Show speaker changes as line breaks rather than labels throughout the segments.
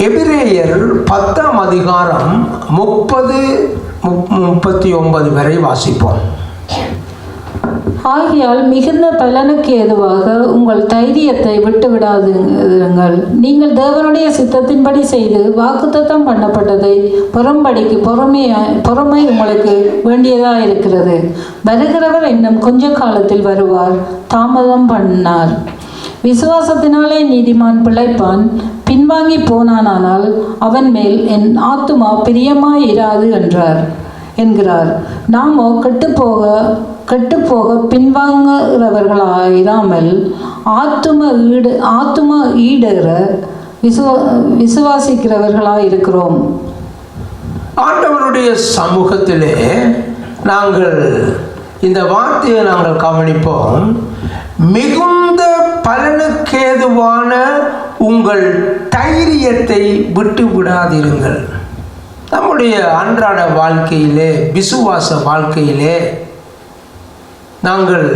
எபிரேயர் பத்தாம் அதிகாரம் முப்பது முப்பத்தி ஒன்பது வரை வாசிப்போம்.
ஆகையால் மிகுந்த பலனுக்கு ஏதுவாக உங்கள் தைரியத்தை விட்டு விடாதுங்கள் நீங்கள் தேவனுடைய சித்தத்தின்படி செய்து வாக்குத்தத்தம் பண்ணப்பட்டதை புறம்படிக்கு பொறுமையாக பொறுமை உங்களுக்கு வேண்டியதாக இருக்கிறது. வருகிறவர் இன்னும் கொஞ்ச காலத்தில் வருவார். தாமதம் பண்ணார். விசுவாசத்தினாலே நீதிமான் பிழைப்பான். பின்வாங்கி போனானானால் அவன் மேல் என் ஆத்துமா பிரியமாயிராது என்றார். என்கிறார் நாமோ கெட்டுப்போக கெட்டுப்போக பின்வாங்குகிறவர்களாயிராமல் ஆத்தும ஈடு ஆத்தும ஈடுகிற விசுவ விசுவாசிக்கிறவர்களாயிருக்கிறோம்.
ஆண்டவருடைய சமூகத்திலே நாங்கள் இந்த வார்த்தையை நாங்கள் கவனிப்போம். மிகுந்த ஏதுவான உங்கள் தைரியத்தை விட்டு விடாதிருங்கள். நம்முடைய அன்றாட வாழ்க்கையிலே விசுவாச வாழ்க்கையிலே நாங்கள்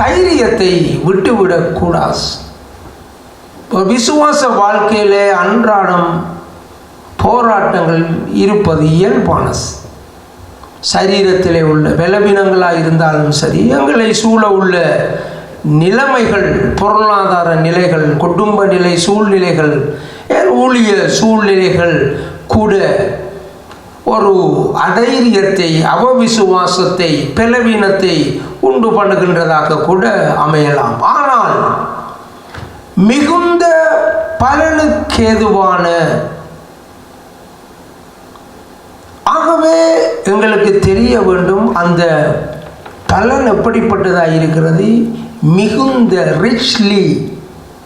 தைரியத்தை விட்டுவிடக்கூடாது இப்போ விசுவாச வாழ்க்கையிலே அன்றாடம் போராட்டங்கள் இருப்பது இயல்பானது. சரீரத்திலே உள்ள பலவீனங்களாக இருந்தாலும் சரி எங்களை சூழ உள்ள நிலைமைகள் பொருளாதார நிலைகள் குடும்ப நிலை சூழ்நிலைகள் ஊழிய சூழ்நிலைகள் கூட ஒரு அதைரியத்தை அவவிசுவாசத்தை பலவீனத்தை உண்டு பண்ணுகின்றதாக கூட அமையலாம். ஆனால் மிகுந்த பலனுக்கேதுவான ஆகவே எங்களுக்கு தெரிய வேண்டும் அந்த பலன் எப்படிப்பட்டதாக இருக்கிறது மிகுந்த ரிச்லி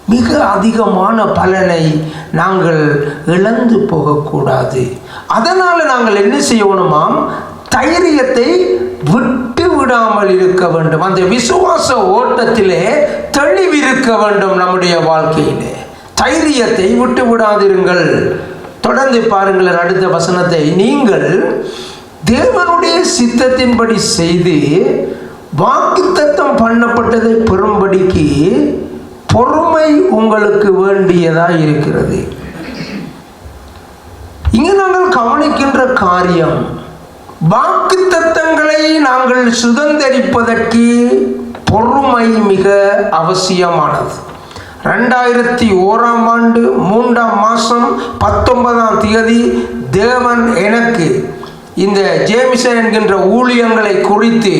மிக அதிகமான பலனை நாங்கள் இழந்து போகக்கூடாது. அதனால் நாங்கள் என்ன செய்யணுமாம்? தைரியத்தை விட்டு விடாமல் இருக்க வேண்டும். அந்த விசுவாச ஓட்டத்திலே தெளிவிருக்க வேண்டும் நம்முடைய வாழ்க்கையிலே. தைரியத்தை விட்டு விடாதிருங்கள். தொடர்ந்து பாருங்கள் அடுத்த வசனத்தை. நீங்கள் தேவனுடைய சித்தத்தின்படி செய்து வாக்குத்தத்தம் பண்ணப்பட்டதை பெறும்படிக்கு பொறுமை உங்களுக்கு வேண்டியதாக இருக்கிறது. இங்கு நாங்கள் கவனிக்கின்ற காரியம் வாக்குத்தத்தங்களை நாங்கள் சுதந்திரிப்பதற்கு பொறுமை மிக அவசியமானது. ரெண்டாயிரத்தி ஓராம் ஆண்டு மூன்றாம் மாதம் பத்தொன்பதாம் தேதி தேவன் எனக்கு இந்த ஜேமிசன் என்கின்ற ஊழியங்களை குறித்து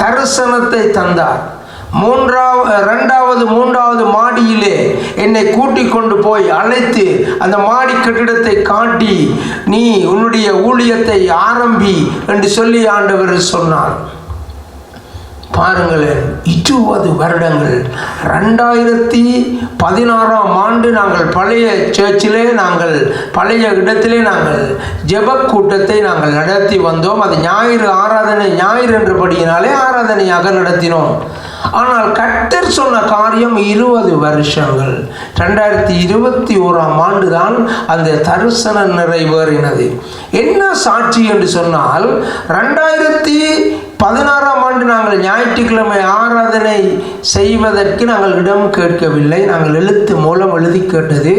தரிசனத்தை தந்தார். மூன்றாவது ரெண்டாவது மூன்றாவது மாடியிலே என்னை கூட்டி கொண்டு போய் அழைத்து அந்த மாடி கட்டிடத்தை காட்டி நீ உன்னுடைய ஊழியத்தை ஆரம்பி என்று சொல்லி ஆண்டவர் சொன்னார். பாருங்களேன் இருபது வருடங்கள். ரெண்டாயிரத்தி பதினாறாம் ஆண்டு நாங்கள் பழைய சர்ச்சிலே நாங்கள் பழைய இடத்திலே நாங்கள் ஜெப கூட்டத்தை நாங்கள் நடத்தி வந்தோம். அது ஞாயிறு ஆராதனை ஞாயிறு என்றபடியினாலே ஆராதனையாக நடத்தினோம். ஆனால் கட்டர் சொன்ன காரியம் இருபது வருஷங்கள். ரெண்டாயிரத்தி இருபத்தி ஓராம் ஆண்டு தான் அந்த தரிசன நிறைவேறினது. என்ன சாட்சி என்று சொன்னால் ரெண்டாயிரத்தி பதினாறாம் ஆண்டு நாங்கள் ஞாயிற்றுக்கிழமை ஆராதனை செய்வதற்கு நாங்கள் இடம் கேட்கவில்லை. நாங்கள் எழுத்து மூலம் எழுதி கேட்டது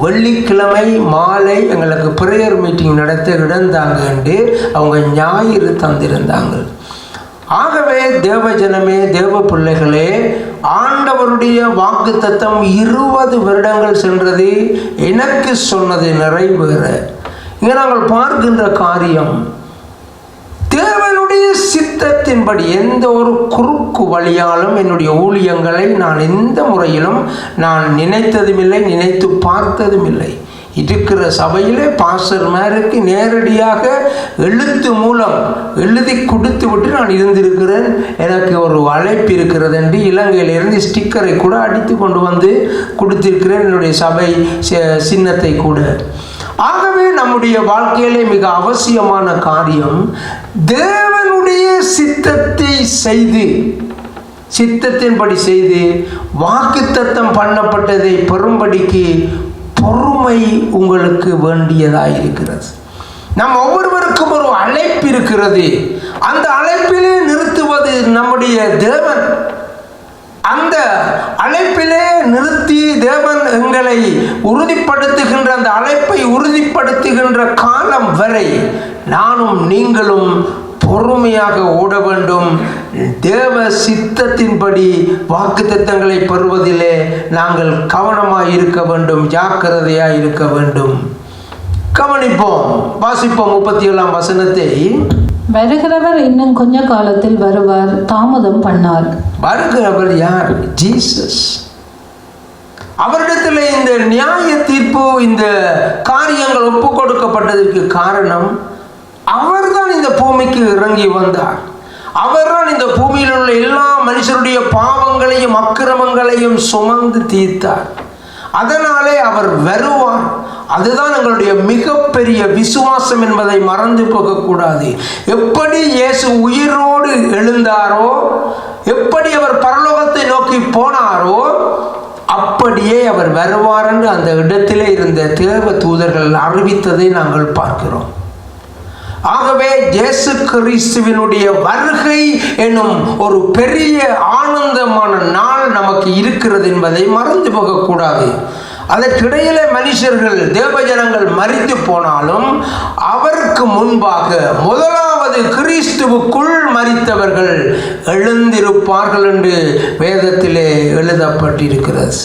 வெள்ளிக்கிழமை மாலை எங்களுக்கு பிரேயர் மீட்டிங் நடத்த இடம் தாங்க என்று அவங்க ஞாயிறு தந்திருந்தாங்க ஆகவே தேவ ஜனமே தேவ பிள்ளைகளே ஆண்டவருடைய வாக்கு தத்தம் இருபது வருடங்கள் சென்றது. எனக்கு சொன்னது நிறைவேற. இங்கே நாங்கள் பார்க்கின்ற காரியம் தேவனுடைய சித்தத்தின்படி எந்த ஒரு குறுக்கு வழியாலும் என்னுடைய ஊழியங்களை நான் எந்த முறையிலும் நான் நினைத்ததும் இல்லை நினைத்து பார்த்ததும் இல்லை இருக்கிற சபையிலே பாஸ்டர் மேருக்கு நேரடியாக எழுத்து மூலம் எழுதி கொடுத்து விட்டு நான் இருந்திருக்கிறேன். எனக்கு ஒரு அழைப்பு இருக்கிறது என்று இலங்கையிலிருந்து ஸ்டிக்கரை கூட அடித்து கொண்டு வந்து கொடுத்திருக்கிறேன். என்னுடைய சபை சி- சின்னத்தை கூட. ஆகவே நம்முடைய வாழ்க்கையிலே மிக அவசியமான காரியம் தேவனுடைய சித்தத்தை செய்து சித்தத்தின்படி செய்து வாக்குத்தத்தம் பண்ணப்பட்டதை பெறும்படிக்கு பொறுமை உங்களுக்கு வேண்டியதாக இருக்கிறது நம் ஒவ்வொருவருக்கும் ஒரு அழைப்பு இருக்கிறது. அந்த அழைப்பிலே நிறுத்துவது நம்முடைய தேவன். அந்த அழைப்பிலே நிறுத்தி தேவன் எங்களை உறுதிப்படுத்துகின்ற அந்த அழைப்பு வரை நானும் நீங்களும் பொறுமையாக ஓட வேண்டும். தேவ சித்தத்தின்படி வாக்குத்தத்தங்களை பெறுவதிலே நாங்கள் கவனமாக இருக்க வேண்டும் ஜாக்கிரதையாக இருக்க வேண்டும். கவனிப்போம் வாசிப்போம் முப்பத்தி ஏழாம் வசனத்தை.
வருகிறவர் இன்னும் கொஞ்ச காலத்தில் வருவார் தாமதம் பண்ணார்.
வருகிறவர் யார்? ஜீசஸ். அவரிடத்தில் இந்த நியாய தீர்ப்பு இந்த காரியங்கள் ஒப்பு கொடுக்கப்பட்டதற்கு காரணம் அவர்தான் இந்த பூமிக்கு இறங்கி வந்தார். அவர்தான் இந்த பூமியில் உள்ள எல்லா மனுஷருடைய பாவங்களையும் அக்கிரமங்களையும் சுமந்து தீர்த்தார். அதனாலே அவர் வருவார். அதுதான் எங்களுடைய மிகப்பெரிய விசுவாசம் என்பதை மறந்து போகக்கூடாது. எப்படி இயேசு உயிரோடு எழுந்தாரோ எப்படி அவர் பரலோகத்தை நோக்கி போனாரோ அப்படியே அவர் வருவார் என்று அந்த இடத்திலே இருந்த தேவ தூதர்கள் அறிவித்ததை நாங்கள் பார்க்கிறோம். ஆகவே இயேசு கிறிஸ்துவினுடைய வருகை எனும் ஒரு பெரிய ஆனந்தமான நாள் நமக்கு இருக்கிறது என்பதை மறந்து போகக்கூடாது. அதற்கிடையிலே மனுஷர்கள் தேவஜனங்கள் மறித்து போனாலும் அவருக்கு முன்பாக முதலாவது கிறிஸ்துவுக்குள் மறித்தவர்கள் எழுந்திருப்பார்கள் என்று வேதத்திலே எழுதப்பட்டிருக்கிறது.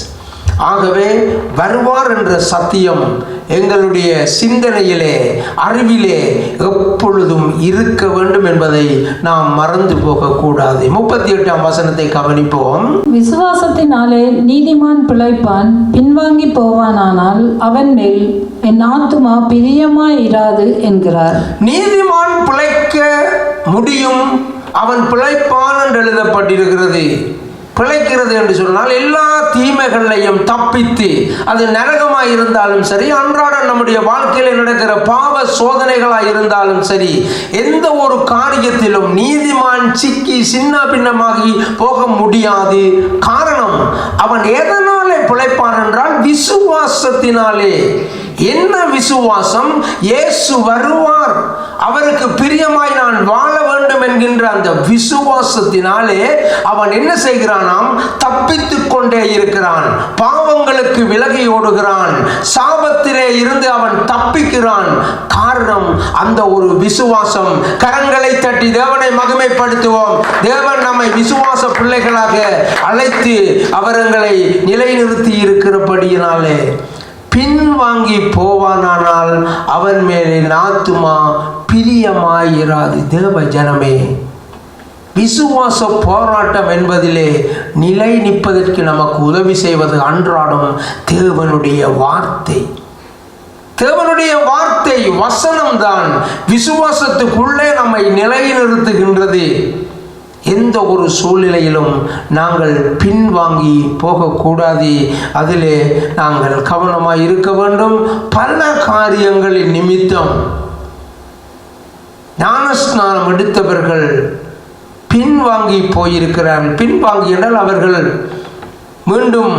ஆகவே வருவார் என்ற சத்தியம் எங்களுடைய சிந்தனையிலே அறிவிலே எப்பொழுதும் இருக்க வேண்டும் என்பதை நாம் மறந்து போகக்கூடாது. முப்பத்தி எட்டாம் வசனத்தை கவனிப்போம்.
விசுவாசத்தினாலே நீதிமான் பிழைப்பான் பின்வாங்கி போவானானால் அவன் மேல் என் ஆத்துமா பிரியமாய் இராது என்கிறார்.
நீதிமான் பிழைக்க முடியும் அவன் பிழைப்பான் என்று எழுதப்பட்டிருக்கிறது. பிழைக்கிறது என்று சொன்னால் எல்லா தீமைகளையும் தப்பித்து அது நரகமாக இருந்தாலும் சரி அன்றாடம் நம்முடைய வாழ்க்கையில் நடக்கிற பாவ சோதனைகளாக இருந்தாலும் சரி எந்த ஒரு காரியத்திலும் நீதிமான் சிக்கி சின்ன பின்னமாகி போக முடியாது. காரணம் அவன் எதனாலே பிழைப்பான் என்றால் விசுவாசத்தினாலே. என்ன விசுவாசம்? இயேசு வருவார். அவருக்கு பிரியமாய் நான் வாழ என்கின்ற அந்த விசுவாசத்தினாலே அவன் என்ன செய்கிறானாம்? தப்பித்துக் கொண்டே இருக்கிறான். பாவங்களுக்கு விலகி ஓடுகிறான். சாபத்திலே இருந்து அவன் தப்பிக்கிறான். காரணம் அந்த ஒரு விசுவாசம். கரங்களை தட்டி தேவனை மகிமைப்படுத்துவோம். தேவன் நம்மை விசுவாச பிள்ளைகளாக அழைத்து அவரங்களை நிலைநிறுத்தி இருக்கிறபடியினாலே பின்வாங்கி போவானானால் அவன் மேலே நாத்துமா பிரியமாயிராது தேவ ஜனமே விசுவாச போராட்டம் என்பதிலே நிலை நிற்பதற்கு நமக்கு உதவி செய்வது அன்றாடம் தேவனுடைய வார்த்தை. தேவனுடைய வார்த்தை வசனம்தான். விசுவாசத்துக்குள்ளே நம்மை நிலைநிறுத்துகின்றது. எந்த ஒரு சூழ்நிலையிலும் நாங்கள் பின்வாங்கி போகக்கூடாது. அதிலே நாங்கள் கவனமாக இருக்க வேண்டும். பல காரியங்களின் நிமித்தம் ஞானஸ்நானம் எடுத்தவர்கள் பின்வாங்கி போயிருக்கிறார்கள் பின்வாங்கி என்றால் அவர்கள் மீண்டும்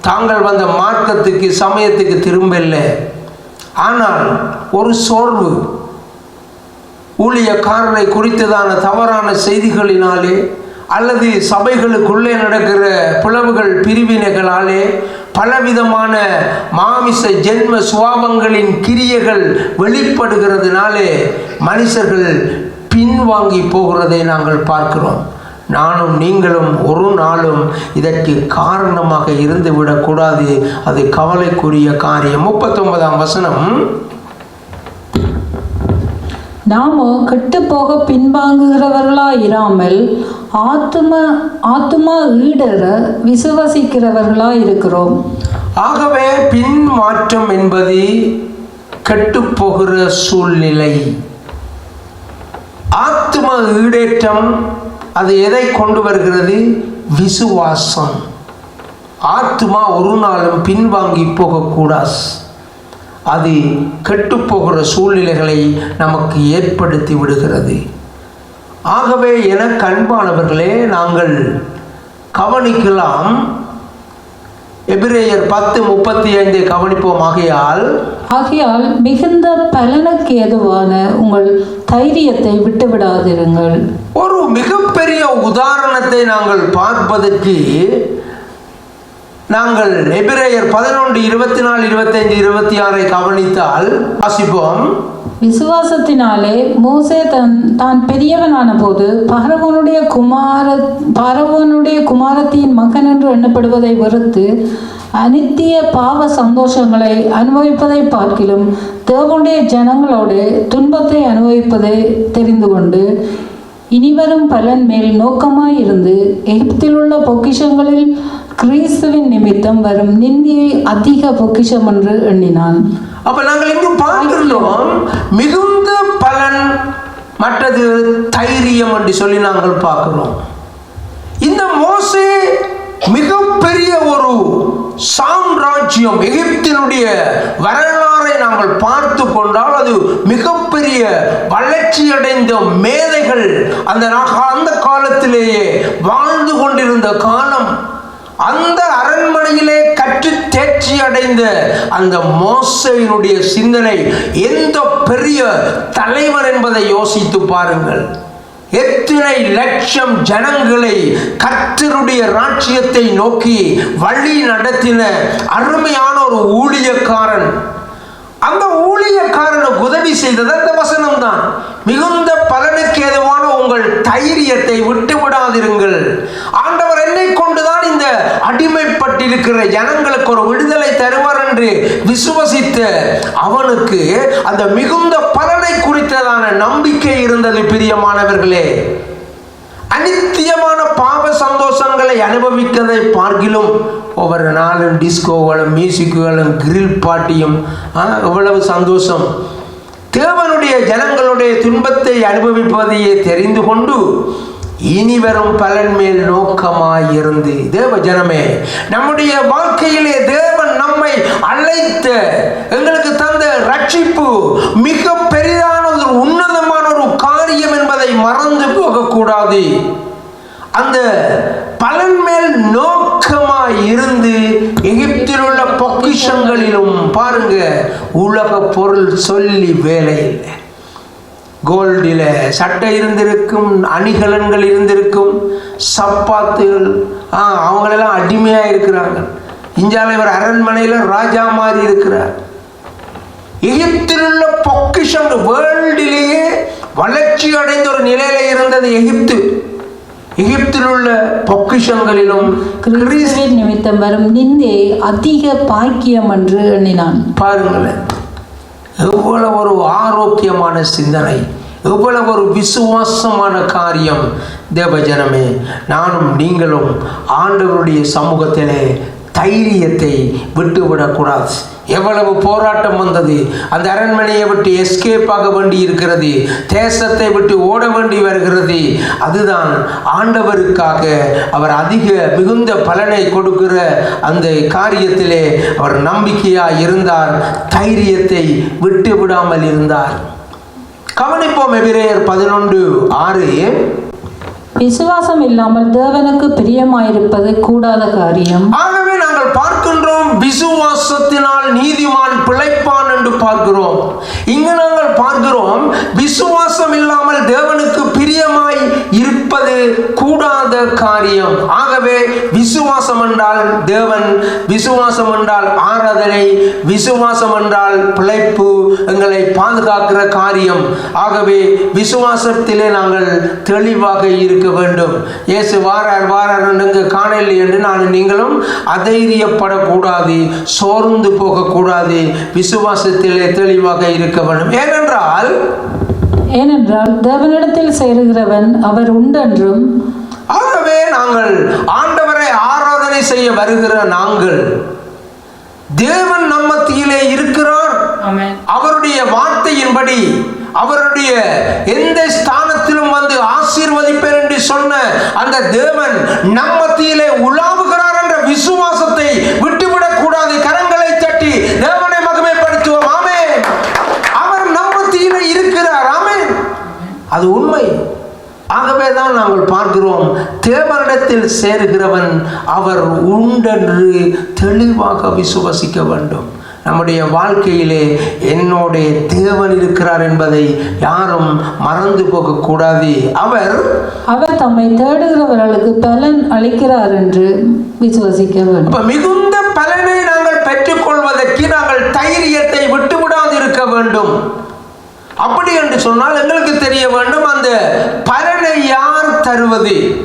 தாங்கள் வந்த மார்க்கத்துக்கு சமயத்துக்கு திரும்பல ஆனால் ஒரு சோர்வு. ஊழியக்காரரை குறித்ததான தவறான செய்திகளினாலே அல்லது சபைகளுக்குள்ளே நடக்கிற பிளவுகள் பிரிவினைகளாலே பலவிதமான மாமிச ஜென்ம சுவாபங்களின் கிரியைகள் வெளிப்படுகிறதுனாலே மனுஷர்கள் பின்வாங்கி போகிறதை நாங்கள் பார்க்கிறோம். நானும் நீங்களும் ஒரு நாளும் இதற்கு காரணமாக இருந்து விடக்கூடாது அது கவலைக்குரிய காரியம். முப்பத்தொன்பதாம் வசனம்.
நாமோ கெட்டு போக பின்வாங்குகிறவர்களா இராமல் ஆத்தும ஆத்துமா ஈடற விசுவசிக்கிறவர்களா இருக்கிறோம்
ஆகவே பின் மாற்றம் என்பது கெட்டுப்போகிற சூழ்நிலை. ஆத்ம ஈடேற்றம் அது எதை கொண்டு வருகிறது? விசுவாசம். ஆத்மா ஒரு நாளும் பின்வாங்கி போகக்கூடாது. அது கெட்டுப்போகிற சூழ்நிலைகளை நமக்கு ஏற்படுத்தி விடுகிறது. ஆகவே எனக்கு அன்பானவர்களே நாங்கள் கவனிக்கலாம். எபிரேயர் பத்து முப்பத்தி ஐந்து கவனிப்போம். ஆகையால்
ஆகையால் மிகுந்த பலனுக்கு ஏதுவான உங்கள் தைரியத்தை விட்டுவிடாதிருங்கள்.
ஒரு மிகப்பெரிய உதாரணத்தை நாங்கள் பார்ப்பதற்கு நாங்கள் எபிரேயர் பதினொன்று இருபத்தி நாலு இருபத்தைந்து இருபத்தி ஆறை கவனித்தால் வாசிப்போம்.
விசுவாசத்தினாலே மோசே தன் தான் பெரியவனான போது பரவனுடைய குமார பரவனுடைய குமாரத்தின் மகன் என்று எண்ணப்படுவதை வெறுத்து அனித்திய பாவ சந்தோஷங்களை அனுபவிப்பதை பார்க்கிலும் தேவனுடைய ஜனங்களோடு துன்பத்தை அனுபவிப்பதை தெரிந்து கொண்டு இனிவரும் பலன் மேல் நோக்கமாயிருந்து எகிப்தில் உள்ள பொக்கிஷங்களில் கிறிஸ்துவின் நிமித்தம் வரும் நிந்தியை அதிக பொக்கிஷம் என்று எண்ணினான்.
அப்ப நாங்கள் இங்கு பார்க்கிறோம் மிகுந்த பலன் மற்றது தைரியம் என்று சொல்லி நாங்கள் பார்க்கிறோம். இந்த மோசே மிகப்பெரிய ஒரு சாம்ராஜ்யம் எகிப்தினுடைய வரலாறு நாங்கள் பார்த்து கொண்டால் அது மிகப்பெரிய வளர்ச்சியடைந்த மேதைகள். அந்த அந்த காலத்திலேயே வாழ்ந்து கொண்டிருந்த காலம் அந்த அரண்மனையிலே கற்று தேர்ச்சி அடைந்த அந்த மோசையினுடைய சிந்தனை எந்த பெரிய தலைவர் என்பதை யோசித்து பாருங்கள். எத்தனை லட்சம் ஜனங்களை கர்த்தருடைய ராஜ்யத்தை நோக்கி வழி நடத்தின அருமையான ஒரு ஊழியக்காரன் அந்த ஊழியக்காரனுக்கு உதவி செய்தது அந்த வசனம் தான் மிகுந்த பலனுக்கு ஏதுவான உங்கள் தைரியத்தை விட்டு விடாதிருங்கள். ஆண்டவர் என்னை கொண்டுதான் இந்த அடிமைப்பட்டிருக்கிற ஜனங்களுக்கு ஒரு விடுதலை தருவார் என்று விசுவசித்த அவனுக்கு அந்த மிகுந்த பலனை குறித்ததான நம்பிக்கை இருந்தது பிரியமானவர்களே. அனித்தியமான பாவ சந்தோஷங்களை அனுபவிக்கதை பார்க்கிலும் ஒவ்வொரு நாளும் டிஸ்கோகளும் மியூசிக்குகளும் கிரில் பாட்டியும் எவ்வளவு சந்தோஷம். தேவனுடைய ஜனங்களுடைய துன்பத்தை அனுபவிப்பதையே தெரிந்து கொண்டு இனி வரும் பலன் மேல் நோக்கமாய் இருந்து தேவ ஜனமே நம்முடைய வாழ்க்கையிலே தேவன் நம்மை அழைத்த எங்களுக்கு தந்த ரட்சிப்பு மிக பெரிதாக ஒரு உன்னதமான ஒரு காரியம் என்பதை மறந்து போகக்கூடாது. அந்த பலன் மேல் நோக்கமாய் இருந்து எகிப்தில் உள்ள பொக்கிஷங்களிலும் பாருங்க உலக பொருள் சொல்லி வேலை இல்லை. கோல்டில் சட்டை இருந்திருக்கும் அணிகலன்கள் இருந்திருக்கும் சப்பாத்துகள் ஆ அவங்களெல்லாம் அடிமையாக இருக்கிறாங்க. இந்தியாவில் இவர் அரண்மனையில் ராஜா மாதிரி இருக்கிறார். எகிப்தில் உள்ள பொக்கிஷம் வேர்ல்டிலேயே வளர்ச்சி அடைந்த ஒரு நிலையில இருந்தது எகிப்து. எகிப்தில் உள்ள பொக்கிஷங்களிலும்
நிமித்தம் வரும் நிந்தியை அதிக பாக்கியம் என்று எண்ணினான்.
பாருங்களேன். எவ்வளவு ஒரு ஆரோக்கியமான சிந்தனை எவ்வளவு ஒரு விசுவாசமான காரியம் தேவஜனமே நானும் நீங்களும் ஆண்டவருடைய சமூகத்திலே தைரியத்தை விட்டுவிடக்கூடாது. எவ்வளவு போராட்டம் வந்தது? அந்த அரண்மனையை விட்டு எஸ்கேப் ஆக வேண்டி இருக்கிறது தேசத்தை விட்டு ஓட வேண்டி வருகிறது. அதுதான் ஆண்டவருக்காக அவர் அதிக மிகுந்த பலனை கொடுக்கிற அந்த காரியத்திலே அவர் நம்பிக்கையாக இருந்தார். தைரியத்தை விட்டு விடாமல் இருந்தார். கவனிப்போம் எபிரேயர் பதினொன்று ஆறு.
விசுவாசம் இல்லாமல் தேவனுக்கு பிரியமாயிருப்பது கூடாத காரியம்.
ஆகவே நாங்கள் பார்க்கின்றோம் விசுவாசத்தினால் நீதிமான் பிழைப்பான் ஆண்டு பார்க்கிறோம். இங்கு நாங்கள் பார்க்கிறோம் விசுவாசம் இல்லாமல் தேவனுக்கு பிரியமாய் இருப்பது கூடாத காரியம். ஆகவே விசுவாசம் என்றால் தேவன் விசுவாசம் என்றால் ஆராதனை விசுவாசம் என்றால் பிழைப்பு எங்களை பாதுகாக்கிற காரியம். ஆகவே விசுவாசத்திலே நாங்கள் தெளிவாக இருக்க வேண்டும். இயேசு வாரார் வாரார் என்று காணவில்லை என்று நான் நீங்களும் அதைரியப்படக்கூடாது சோர்ந்து போகக்கூடாது விசுவாச விசுவாசத்திலே தெளிவாக இருக்க வேண்டும். ஏனென்றால்
ஏனென்றால் தேவனிடத்தில் சேருகிறவன் அவர் உண்டென்றும்
ஆகவே நாங்கள் ஆண்டவரை ஆராதனை செய்ய வருகிற நாங்கள் தேவன் நம் மத்தியிலே இருக்கிறார் அவருடைய வார்த்தையின்படி அவருடைய எந்த ஸ்தானத்திலும் வந்து ஆசீர்வதிப்பேன் என்று சொன்ன அந்த தேவன் நம் மத்தியிலே உலாவுகிறார் என்ற விசுவாசத்தை விட்டுவிடக் கூடாது கரங்களை தட்டி தேவனை மகிமைப்படுத்துவோம் ஆமே அவர் நம் மத்தியிலே இருக்கிறார் ஆமே அது உண்மை. ஆகவே தான் நாங்கள் பார்க்கிறோம் தேவனிடத்தில் அவரிடத்தில் சேருகிறவன் அவர் உண்டென்று தெளிவாக விசுவசிக்க வேண்டும். நம்முடைய வாழ்க்கையிலே என்னுடைய தேவன் இருக்கிறார் என்பதை யாரும் மறந்து போகக்கூடாது. அவர்
அவர் தம்மை தேடுகிறவர்களுக்கு பலன் அளிக்கிறார் என்று விசுவசிக்க வேண்டும்.
மிகுந்த பலனை நாங்கள் பெற்றுக்கொள்வதற்கு நாங்கள் தைரியத்தை விட்டுவிடாது இருக்க வேண்டும். அப்படி என்று சொன்னால் எங்களுக்கு தெரிய வேண்டும் அந்த பலனை யார் தருவது?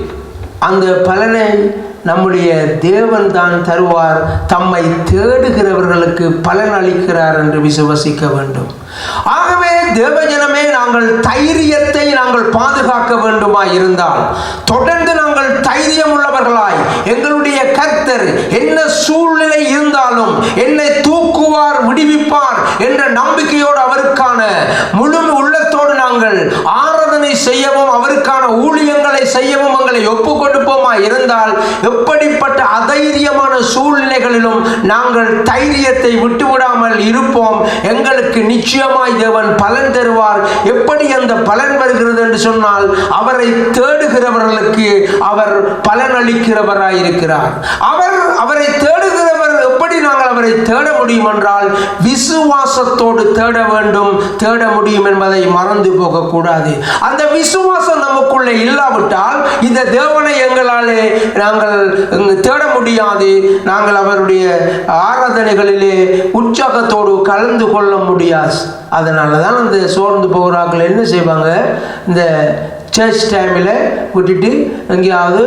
அந்த பலனை நம்முடைய தேவன் தான் தருவார். தம்மை தேடுகிறவர்களுக்கு பலன் அளிக்கிறார் என்று விசுவசிக்க வேண்டும். ஆகவே தேவஜனமே நாங்கள் தைரியத்தை நாங்கள் பாதுகாக்க வேண்டுமா இருந்தால் தொடர்ந்து நாங்கள் தைரியம் உள்ளவர்களாய் எங்களுடைய கர்த்தர் என்ன சூழ்நிலை இருந்தாலும் என்னை தூக்குவார் விடுவிப்பார் என்ற நம்பிக்கையோடு அவருக்கான முழு உள்ளத்தோடு நாங்கள் செய்யவும் அவருக்கான ஊழியங்களை செய்யவும் எங்களை ஒப்பு கொடுப்போமா இருந்தால் எப்படிப்பட்ட அதைரியமான சூழ்நிலைகளிலும் நாங்கள் தைரியத்தை விட்டுவிடாமல் இருப்போம். எங்களுக்கு நிச்சயமாய் தேவன் பலன் தருவார். எப்படி அந்த பலன் வருகிறது என்று சொன்னால் அவரை தேடுகிறவர்களுக்கு அவர் பலன் அளிக்கிறவராயிருக்கிறார் அவர் அவரை தேடுகிற எப்படி நாங்கள் அவரை தேட முடியும் என்றால் விசுவாசத்தோடு தேட வேண்டும் தேட முடியும் என்பதை மறந்து போகக்கூடாது. அந்த விசுவாசம் நமக்குள்ளே இல்லாவிட்டால் இந்த தேவனை எங்களாலே நாங்கள் தேட முடியாது. நாங்கள் அவருடைய ஆராதனைகளிலே உற்சாகத்தோடு கலந்து கொள்ள முடியாது. அதனால தான் அந்த சோர்ந்து போகிறார்கள். என்ன செய்வாங்க? இந்த சர்ச் டைமில் விட்டுட்டு எங்கேயாவது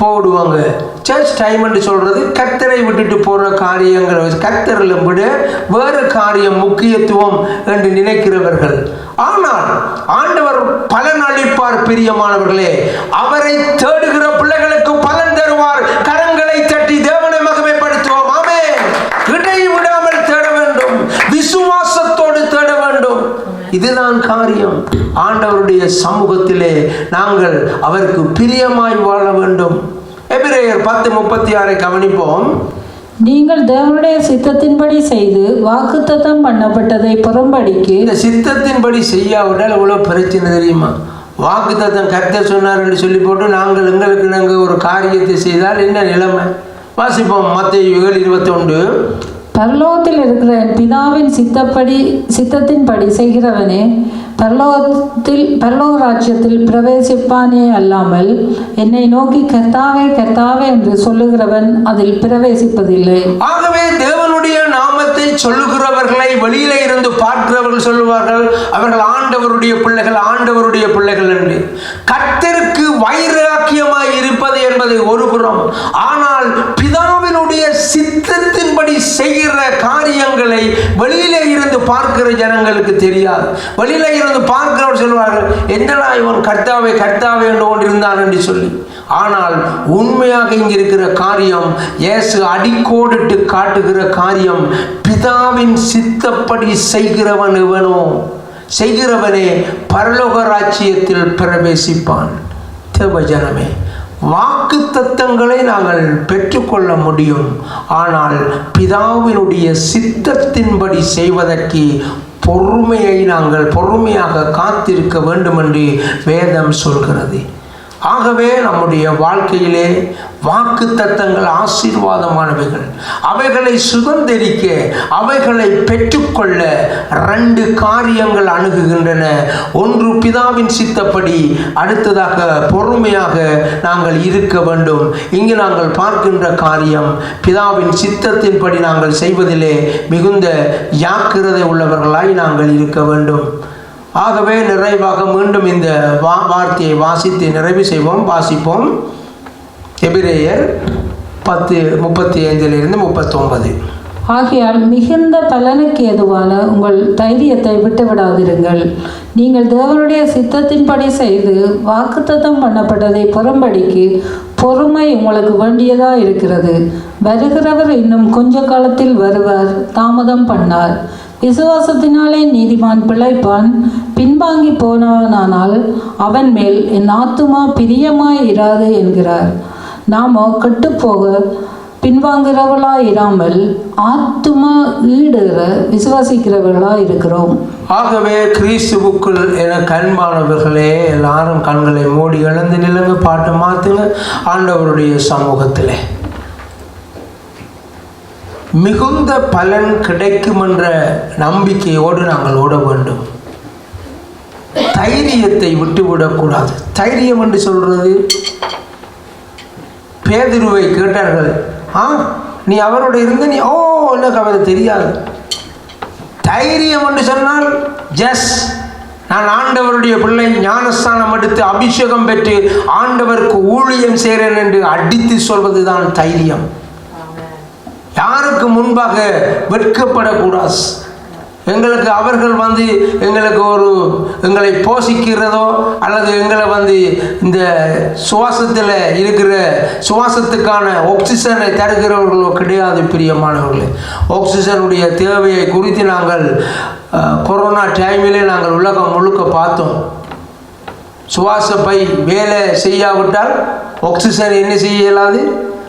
போடுவாங்க. சர்ச் டைம் சொல்கிறது கத்தரை விட்டுட்டு போகிற காரியங்கள். கத்தரில் விட வேறு காரியம் முக்கியத்துவம் என்று நினைக்கிறவர்கள். ஆனால் ஆண்டவர் பலன் அளிப்பார் பிரியமானவர்களே. அவரை தேடுகிற பிள்ளைகளுக்கு பலன் தருவார். கரங்களை தட்டி தேவனை மகமைப்படுத்துவோம். ஆமே இடை விடாமல் தேட வேண்டும். விசுவா இதுதான் காரியம். ஆண்டவருடைய சமூகத்திலே நாங்கள் அவருக்கு பிரியமாய் வாழ வேண்டும். எபிரேயர் பத்து முப்பத்தி ஆறை கவனிப்போம்.
நீங்கள் தேவனுடைய சித்தத்தின்படி செய்து வாக்குத்தத்தம் பண்ணப்பட்டதை புறம்படிக்கு
இந்த சித்தத்தின்படி செய்யாவிட்டால் எவ்வளோ பிரச்சனை தெரியுமா? வாக்கு தத்தம் கர்த்தர் சொன்னார் என்று சொல்லி போட்டு நாங்கள் எங்களுக்கு நாங்கள் ஒரு காரியத்தை செய்தால் என்ன நிலைமை? வாசிப்போம் மத்திய ஏழு இருபத்தொண்டு
பரலோகத்தில் இருக்கிற பிதாவின் சித்தப்படி சித்தத்தின்படி செய்கிறவனே பரலோகத்தில் பரலோக ராஜ்யத்தில் பிரவேசிப்பானே அல்லாமல் என்னை நோக்கி கர்த்தாவே கர்த்தாவே என்று சொல்லுகிறவன் அதில் பிரவேசிப்பதில்லை.
ஆகவே தேவனுடைய நாமத்தை சொல்லுகிறவர்களை வெளியில இருந்து பார்க்கிறவர்கள் சொல்லுவார்கள் அவர்கள் ஆண்டவருடைய பிள்ளைகள் ஆண்டவருடைய பிள்ளைகள் என்று. கத்திற்கு வைராக்கியமாய் இருப்பது என்பது ஒரு புறம். ஆனால் பிதாவினுடைய சித்தத்தின் செய்கிற காரியங்களை வெளியிலே இருந்து பார்க்கிற ஜனங்களுக்கு தெரியாது. வெளியில இருந்து பார்க்கிறவர் சொல்வார்கள் என்னடா இவன் கர்த்தாவை கர்த்தாவை என்று கொண்டிருந்தான் என்று சொல்லி. ஆனால் உண்மையாக இங்கே இருக்கிற காரியம் இயேசு அடிக்கோடிட்டு காட்டுகிற காரியம் பிதாவின் சித்தப்படி செய்கிறவன் இவனோ செய்கிறவனே பரலோக ராஜ்யத்தில் பிரவேசிப்பான். தேவ ஜனமே. வாக்கு தத்தங்களை நாங்கள் பெற்றுக்கொள்ள முடியும். ஆனால் பிதாவினுடைய சித்தத்தின்படி செய்வதற்கு பொறுமையை நாங்கள் பொறுமையாக காத்திருக்க வேண்டும் என்று வேதம் சொல்கிறது. ஆகவே நம்முடைய வாழ்க்கையிலே வாக்கு தத்தங்கள் ஆசீர்வாதமானவைகள். அவைகளை சுதந்திரிக்க அவைகளை பெற்றுக்கொள்ள ரெண்டு காரியங்கள் அணுகுகின்றன. ஒன்று பிதாவின் சித்தப்படி அடுத்ததாக பொறுமையாக நாங்கள் இருக்க வேண்டும். இங்கு நாங்கள் பார்க்கின்ற காரியம் பிதாவின் சித்தத்தின்படி நாங்கள் செய்வதிலே மிகுந்த ஜாக்கிரதை உள்ளவர்களாய் நாங்கள் இருக்க வேண்டும். ஆகவே நிறைவாக மீண்டும் இந்த வா வார்த்தையை வாசித்து நிறைவு செய்வோம் வாசிப்போம். எபிரேயர் பத்து முப்பத்தி ஐந்திலிருந்து முப்பத்தொன்பது.
ஆகையால் மிகுந்த பலனுக்கு ஏதுவான உங்கள் தைரியத்தை விட்டுவிடாதிருங்கள் நீங்கள் தேவனுடைய சித்தத்தின்படி செய்து வாக்குத்தத்தம் பண்ணப்பட்டதை புறம்படிக்கு பொறுமை உங்களுக்கு வேண்டியதாக இருக்கிறது. வருகிறவர் இன்னும் கொஞ்ச காலத்தில் வருவார் தாமதம் பண்ணார். விசுவாசத்தினாலே நீதிமான் பிழைப்பான் பின்வாங்கி போனவனானால் அவன் மேல் என் ஆத்துமா பிரியமாய் இராது என்கிறார். நாமோ கெட்டுப்போக பின்வாங்குறவளா இராமல் ஆத்துமா ஈடுகிற விசுவாசிக்கிறவர்களா இருக்கிறோம்
ஆகவே கிறிஸ்துவுக்குள் என கண்பானவர்களே எல்லாரும் கண்களை மூடி எழுந்து நிலுங்க பாட்டு மாத்துங்க. ஆண்டவருடைய சமூகத்திலே. மிகுந்த பலன் கிடைக்கும் என்ற நம்பிக்கையோடு நாங்கள் ஓட வேண்டும். தைரியத்தை விட்டுவிடக்கூடாது தைரியம் என்று சொல்றது? பேதிருவை கேட்டார்கள். ஆ நீ அவரோட இருந்து நீ ஓ எனக்கு அவர் தெரியாது. தைரியம் என்று சொன்னால் ஜஸ் நான் ஆண்டவருடைய பிள்ளை ஞானஸ்தானம் எடுத்து அபிஷேகம் பெற்று ஆண்டவருக்கு ஊழியம் செய்கிறேன் என்று அடித்து சொல்வதுதான் தைரியம். யாருக்கு முன்பாக வெட்கப்படக்கூடாது. எங்களுக்கு அவர்கள் வந்து எங்களுக்கு ஒரு எங்களை போஷிக்கிறதோ அல்லது எங்களை வந்து இந்த சுவாசத்தில் இருக்கிற சுவாசத்துக்கான ஆக்சிஜனை தருகிறவர்களோ கிடையாது பிரியமானவர்களே. ஆக்சிஜனுடைய தேவையை குறித்து நாங்கள் கொரோனா டைமிலே நாங்கள் உலகம் முழுக்க பார்த்தோம். சுவாச பை வேலை செய்யாவிட்டால் ஆக்சிஜன் என்ன செய்ய இயலாது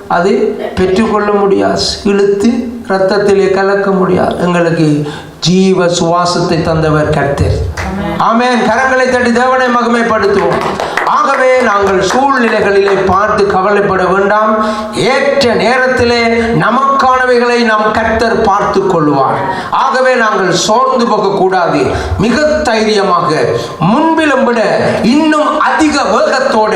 அது பெற்றுக்கொள்ள முடியாது. இழுத்து ரத்தத்திலே கலக்க முடியாது. எங்களுக்கு ஜீவ சுவாசத்தை தந்தவர் கர்த்தர். ஆமென். கரங்களை தட்டி தேவனை மகிமைப்படுத்துவோம். ஆகவே நாங்கள் சூழ்நிலைகளிலே பார்த்து கவலைப்பட வேண்டாம். ஏற்ற நேரத்திலே நமக்கானவைகளை நம் கர்த்தர் பார்த்து கொள்வார். ஆகவே நாங்கள் சோர்ந்து போகக்கூடாது. மிக தைரியமாக முன்பிலும் விட இன்னும் அதிக வேகத்தோட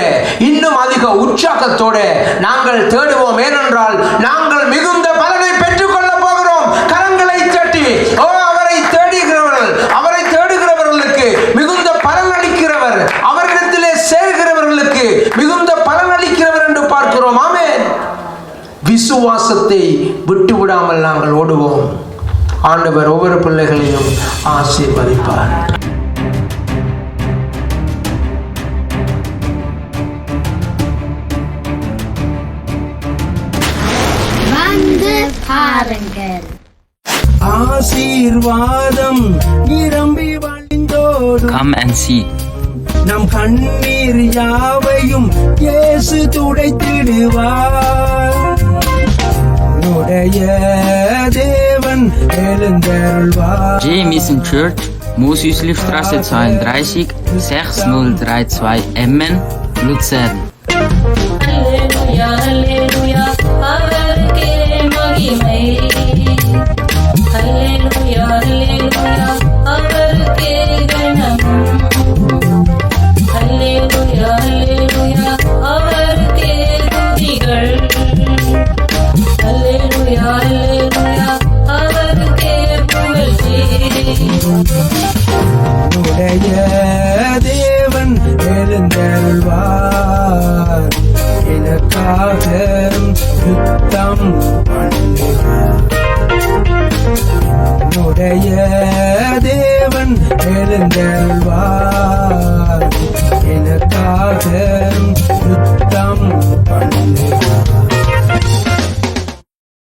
இன்னும் அதிக உற்சாகத்தோட நாங்கள் தேடுவோம். ஏனென்றால் நாங்கள் மிகுந்த பலனை பெற்றுக்கொள்ள போகிறோம் கரங்களை தட்டி ஓ அவரை தேடுகிறவர்கள் அவரை தேடுகிறவர்களுக்கு மிகுந்த பலன் அளிக்கிறவர் அவரிடத்திலே சேர்கிறவர்களுக்கு மிகுந்த பலன் அளிக்கிறவர் என்று பார்க்கிறோம். ஆமென். விசுவாசத்தை விட்டு விடாமல் நாங்கள் ஓடுவோம். ஆண்டவர் ஒவ்வொரு பிள்ளைகளையும் ஆசீர்வதிப்பார்.
வந்து பாருங்கள்.
ஆசீர்வாதம் நிரம்பி வழிந்தோடும்.
Come and see.
நம் கண்ணீர் யாவையும் இயேசு துடைத்திடுவார் உடைய தேவன் எழுந்தருள்வார்
J Mission Church, Mosüslistraße 32, 6032 Emmen, Luzern.
அல்லேலூயா அல்லேலூயா அவருக்கே மகிமை